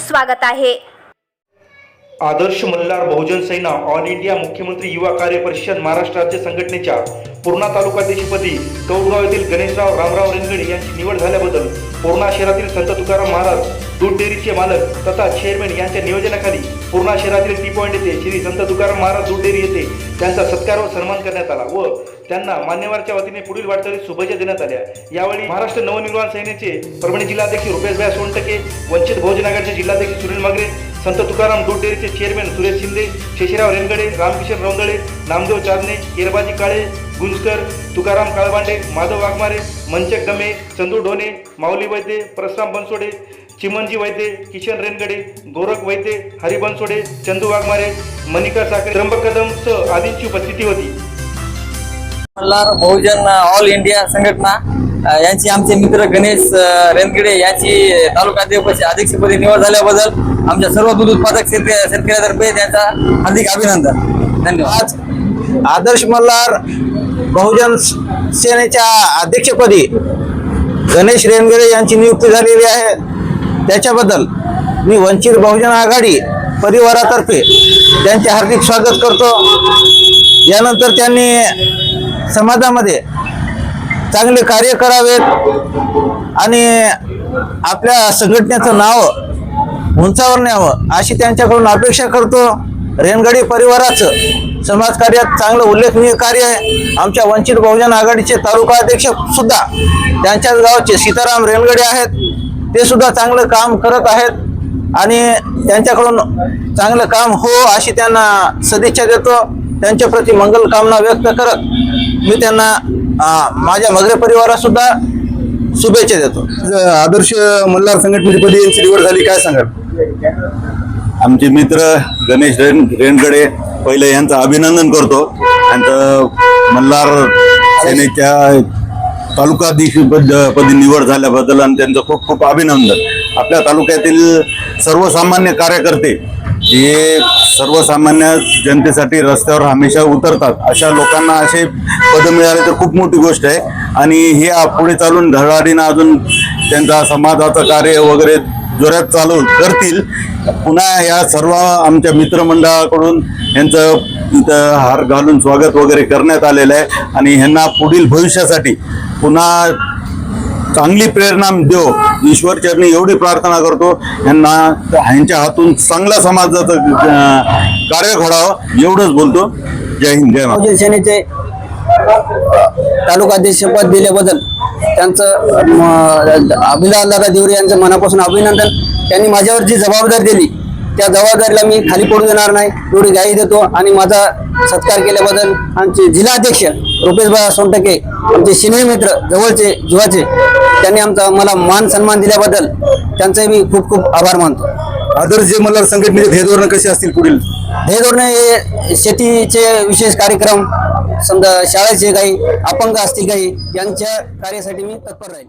स्वागत आहे. Adarsh Malhar Bahujan Sena all India मुख्यमंत्री युवा कार्य परिषद महाराष्ट्र राज्य संघटनेच्या पूर्णा तालुकाध्यक्षपदी कौडगाव येथील गणेशराव रामराव रेनगडे यांची निवड झाल्याबद्दल पूर्णा शहरातील संत तुकाराम महाराज दूध डेअरीचे मालक तथा चेअरमॅन यांच्या नियोजनाखाली पूर्णा शहरातील टी पॉईंट येथे श्री संत तुकाराम महाराज दूध डेअरी येथे त्यांचा सत्कार व सन्मान करण्यात आला व त्यांना मान्यवरच्या वतीने पुढील वाटचालीस शुभेच्छा देण्यात आल्या. यावेळी महाराष्ट्र नवनिर्माण सेनेचे परभणी जिल्हाध्यक्ष रुपेशभाई सोनटके वंचित बहुजन आघाडीचे जिल्हाध्यक्ष सुनील मगरे संत तुकाराम दूध डेअरीचे चेअरमॅन सुरेश शिंदे शेषराव रेनगडे रामकिशन रौंदळे नामदेव चारणे केरबाजी काळे गुंजकर तुकाराम काळबांडे माधव वाघमारे मंचक डमे चंदू ढोणे माऊली वैद्य परशुराम बनसोडे चिमनजी वैद्य किशन रेनगडे गोरख वैद्य हरी बनसोडे चंदू वाघमारे मनिका साखरे त्र्यंबक कदम सह आदींची उपस्थिती होती. मल्हार बहुजन ऑल इंडिया संघटना यांची आमचे मित्र गणेश रेनगिडे यांची तालुका अध्यक्ष अध्यक्षपदी निवड झाल्याबद्दल आमच्या सर्व दूध उत्पादक शेतकरी शेतकऱ्यातर्फे त्यांचा हार्दिक अभिनंदन. धन्यवाद. आदर्श मल्हार बहुजन सेनेच्या अध्यक्षपदी गणेश रेनगिडे यांची नियुक्ती झालेली आहे. त्याच्याबद्दल मी वंचित बहुजन आघाडी परिवारातर्फे त्यांचे हार्दिक स्वागत करतो. यानंतर त्यांनी समाजामध्ये चांगले कार्य करावेत आणि आपल्या संघटनेचं नाव उंचावर न्यावं अशी त्यांच्याकडून अपेक्षा करतो. रेनगडी परिवाराचं समाजकार्यात चांगलं उल्लेखनीय कार्य आहे. आमच्या वंचित बहुजन आघाडीचे तालुका अध्यक्ष सुद्धा त्यांच्याच गावचे सीताराम रेनगडे आहेत. ते सुद्धा चांगलं काम करत आहेत आणि त्यांच्याकडून चांगलं काम हो अशी त्यांना सदिच्छा देतो. त्यांच्याप्रती मंगल कामना व्यक्त करत मी त्यांना माझ्या मगरे परिवारात सुद्धा शुभेच्छा देतो. आदर्श मल्हार संघटनेपदी यांची निवड झाली काय सांगाल? आमचे मित्र गणेश रेन रेनगडे पहिले यांचं अभिनंदन करतो. यांचं मल्हार सेनेच्या तालुकाधीश पद पदी निवड झाल्याबद्दल आणि त्यांचं खूप खूप अभिनंदन. आपल्या तालुक्यातील सर्वसामान्य कार्यकर्ते हे सर्वसामान्य जनतेसाठी रस्त्यावर हमेशा उतरतात. अशा लोकांना असे पद मिळाले तर खूप मोठी गोष्ट आहे. आणि हे पुढे चालून धडाडीनं अजून त्यांचा समाजाचं कार्य वगैरे जोरात चालू करतील. पुन्हा या सर्व आमच्या मित्रमंडळाकडून यांचं इथं हार घालून स्वागत वगैरे करण्यात आलेलं आहे. आणि ह्यांना पुढील भविष्यासाठी पुन्हा चांगली प्रेरणा देव. ईश्वरचरणी एवढी प्रार्थना करतो. यांना ह्यांच्या हातून चांगला समाजाचं कार्य घडावं एवढंच बोलतो. जय हिंद जय महाराज सेनेचे तालुका अध्यक्षपद दिल्याबद्दल त्यांचं म, अभिनंदादा देवरे यांचं मनापासून अभिनंदन. त्यांनी माझ्यावर जी जबाबदारी दिली त्या जबाबदारीला मी खाली पडू देणार नाही. एवढी गाई देतो. आणि माझा सत्कार केल्याबद्दल आमचे जिल्हाध्यक्ष रुपेशभाई सोनटके आमचे सिनेमे मित्र जवळचे जीवाचे त्यांनी आमचा मला मान सन्मान दिल्याबद्दल त्यांचे मी खूप खूप आभार मानतो. आदर्श जे मल्हार संघटनेचे ध्येयधोरणं कशी असतील पुढील? हे धोरणे हे शेतीचे विशेष कार्यक्रम समजा शाळेचे काही अपंग असतील काही यांच्या कार्यासाठी मी तत्पर राहील.